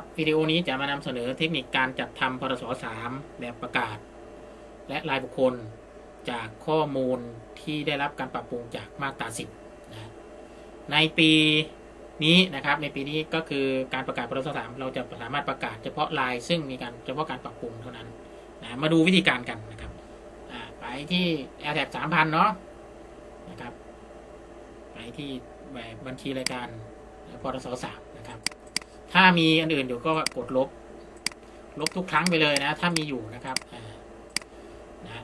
ครับวิดีโอนี้จะมานำเสนอเทคนิคการจัดทำพรส3แบบประกาศ และรายบุคคลจากข้อมูลที่ได้รับการปรับปรุงจากมาตรา10นะในปีนี้นะครับในปีนี้ก็คือการประกาศพรส3เราจะสามารถประกาศเฉพาะลายซึ่งมีการเฉพาะการปรับปรุงเท่านั้นนะมาดูวิธีการกันนะครับไปที่ a i r t a g 3,000 เนาะนะครับไปที่แบบบัญชีรายการพรส3นะครับ ถ้ามีอันอื่นอยู่ก็กดลบ ลบทุกครั้งไปเลยนะ ถ้ามีอยู่นะครับนะ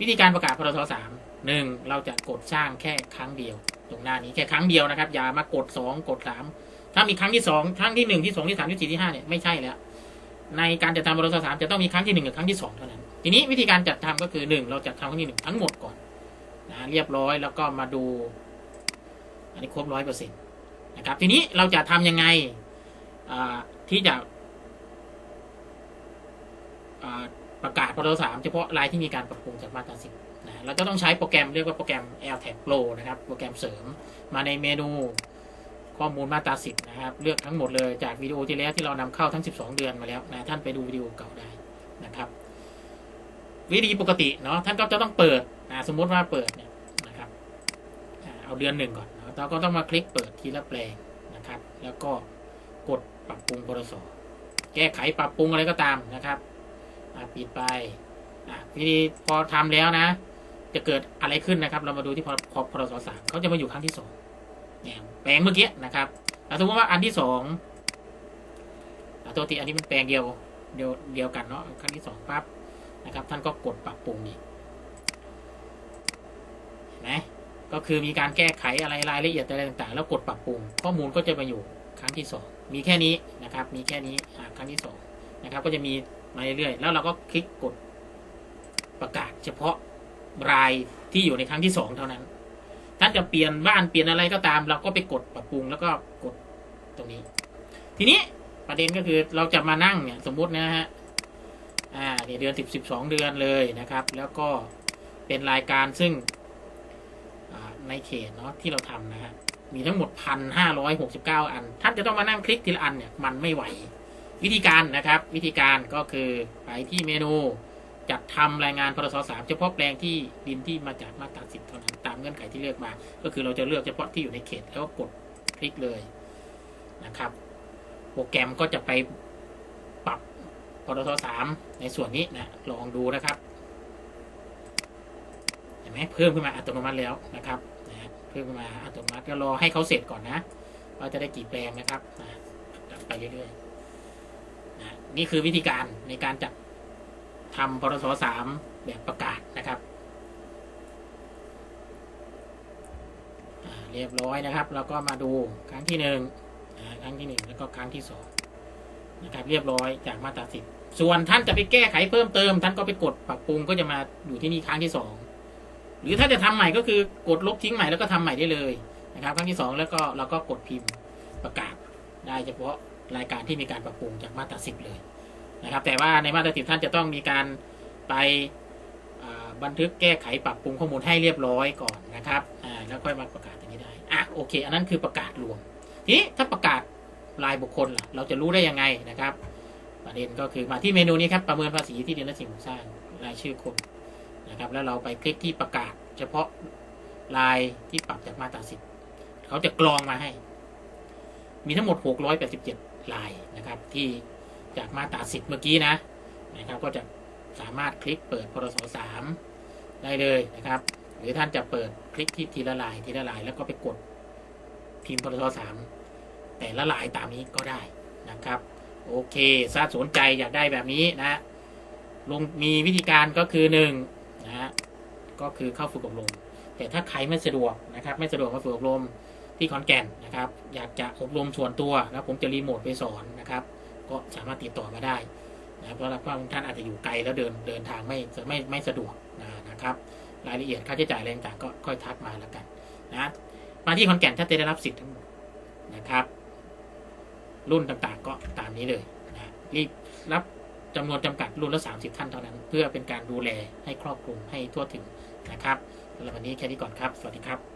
วิธีการประกาศพรสสามหนึ่งเราจะกดสร้างแค่ครั้งเดียว ตรงหน้านี้แค่ครั้งเดียวนะครับ อย่ามากดสองกดสามถ้ามีครั้งที่สองครั้งที่หนึ่งที่สองที่สามที่สี่ที่ห้าเนี่ยไม่ใช่แล้ว ในการจัดทำพรสสามจะต้องมีครั้งที่หนึ่งกับครั้งที่สองเท่านั้น ทีนี้วิธีการจัดทำก็คือหนึ่งเราจัดทำครั้งที่หนึ่งทั้งหมดก่อนนะเรียบร้อยแล้วก็มาดู อันนี้ครบร้อยเปอร์เซ็นต์นะครับ ทีนี้เราจะทำยังไง ที่จะประกาศพรสามเฉพาะรายที่มีการปรับปรุงจากมาตราสิบนะเราจะต้องใช้โปรแกรมเรียกว่าโปรแกรม l t a g Pro นะครับ โปรแกรมเสริมมาในเมนูข้อมูลมาตราสิบนะครับ เลือกทั้งหมดเลยจากวิดีโอที่แล้วที่เรานำเข้าทั้ง 12 เดือนมาแล้วนะท่านไปดูวิดีโอเก่าได้นะครับ วิธีปกติเนาะท่านก็จะต้องเปิดนะสมมติว่าเปิดเนี่ยนะครับเอาเดือนหนึ่งก่อนเราก็ต้องมาคลิกเปิดทีละแปลงนะครับ แล้วก็กด ปรับปรุงพรสแก้ไขปรับปรุงอะไรก็ตามนะครับปิดไปวิธีพอทำแล้วนะ จะเกิดอะไรขึ้นนะครับ เรามาดูที่พพพรสสามเขาจะมาอยู่ครั้งที่สองแปลงเมื่อกี้นะครับแล้วสมมติว่าอันที่สองตัวทีอันนี้มันแปลงเดียวเดียวเดียวกันเนาะครั้งที่สองปั๊บนะครับ ท่านก็กดปรับปรุงนี่เห็นไหมก็คือมีการแก้ไขอะไรรายละเอียดอะไรต่างๆ แล้วกดปรับปรุง ข้อมูลก็จะมาอยู่ครั้งที่สอง มีแค่นี้นะครับ มีแค่นี้ครั้งที่สองนะครับ ก็จะมีมาเรื่อยๆ แล้วเราก็คลิกกดประกาศเฉพาะรายที่อยู่ในครั้งที่สองเท่านั้นท่านจะเปลี่ยนบ้านเปลี่ยนอะไรก็ตาม เราก็ไปกดปรับปรุงแล้วก็กดตรงนี้ ทีนี้ประเด็นก็คือเราจะมานั่งเนี่ยสมมุตินะฮะ อ่าเนี่ยเดือนสิบสิบสองเดือนเลยนะครับ แล้วก็เป็นรายการซึ่งในเขตเนาะที่เราทำนะฮะ มีทั้งหมดพันห้าร้อยหกสิบเก้าอัน ท่านจะต้องมานั่งคลิกทีละอันเนี่ยมันไม่ไหว วิธีการนะครับ วิธีการก็คือไปที่เมนู จัดทำรายงานพรสสามเฉพาะแปลงที่ดินที่มาจากมาตราสิบเท่านั้นตามเงื่อนไขที่เลือกมา ก็คือเราจะเลือกเฉพาะที่อยู่ในเขตแล้วก็กดคลิกเลยนะครับ โปรแกรมก็จะไปปรับพรสสามในส่วนนี้นะลองดูนะครับเห็นไหมเพิ่มขึ้นมาอัตโนมัติแล้วนะครับ เพิ่มขึ้นมาอัตโนมัติก็รอให้เขาเสร็จก่อนนะว่าจะได้กี่แปลงนะครับนะไปเรื่อยๆนะนี่คือวิธีการในการจัดทำพรสสามแบบประกาศนะครับเรียบร้อยนะครับ เราก็มาดูครั้งที่หนึ่งครั้งที่หนึ่งแล้วก็ครั้งที่สองนะครับเรียบร้อยจากมาตราสิบส่วนท่านจะไปแก้ไขเพิ่มเติม ท่านก็ไปกดปรับปรุงก็จะมาอยู่ที่นี่ครั้งที่สอง หรือถ้าจะทำใหม่ก็คือกดลบทิ้งใหม่แล้วก็ทำใหม่ได้เลยนะครับครั้งที่สองแล้วก็เราก็กดพิมพ์ประกาศได้เฉพาะรายการที่มีการปรับปรุงจากมาตราสิบเลยนะครับ แต่ว่าในมาตราสิบท่านจะต้องมีการไปบันทึกแก้ไขปรับปรุงข้อมูลให้เรียบร้อยก่อนนะครับแล้วค่อยมาประกาศอย่างนี้ได้อะโอเค อันนั้นคือประกาศรวมทีนี้ถ้าประกาศรายบุคคลล่ะเราจะรู้ได้ยังไงนะครับ ประเด็นก็คือมาที่เมนูนี้ครับประเมินภาษีที่ดินและสิ่งสร้างรายชื่อคน นะครับ แล้วเราไปคลิกที่ประกาศ เฉพาะลายที่ปรับจากมาตราสิบเขาจะกรองมาให้ มีทั้งหมด 687 ลายนะครับ ที่จากมาตราสิบเมื่อกี้นะนะครับ ก็จะสามารถคลิกเปิดพรสสามได้เลยนะครับ หรือท่านจะเปิดคลิกที่ทีละลายทีละลาย แล้วก็ไปกดพิมพ์พรสสามแต่ละลายตามนี้ก็ได้นะครับ โอเคถ้าสนใจอยากได้แบบนี้นะลงมีวิธีการก็คือหนึ่ง นะฮะก็คือเข้าฝึกอบรม แต่ถ้าใครไม่สะดวกนะครับ ไม่สะดวกมาฝึกอบรมที่ขอนแก่นนะครับ อยากจะอบรมส่วนตัวแล้วผมจะรีโมทไปสอนนะครับ ก็สามารถติดต่อมาได้นะเพราะว่าท่านอาจจะอยู่ไกลแล้วเดินเดินทางไม่ไม่ไม่สะดวกนะนะครับ รายละเอียดค่าใช้จ่ายอะไรต่างก็ค่อยทักมาแล้วกันนะมาที่ขอนแก่นถ้านจะได้รับสิทธิ์ทั้งหมดนะครับ รุ่นต่างๆก็ตามนี้เลยนะรีบรับ จำนวนจำกัดรุ่นละ 30 ท่านเท่านั้น เพื่อเป็นการดูแลให้ครอบคลุมให้ทั่วถึงนะครับสำหรับวันนี้แค่นี้ก่อนครับ สวัสดีครับ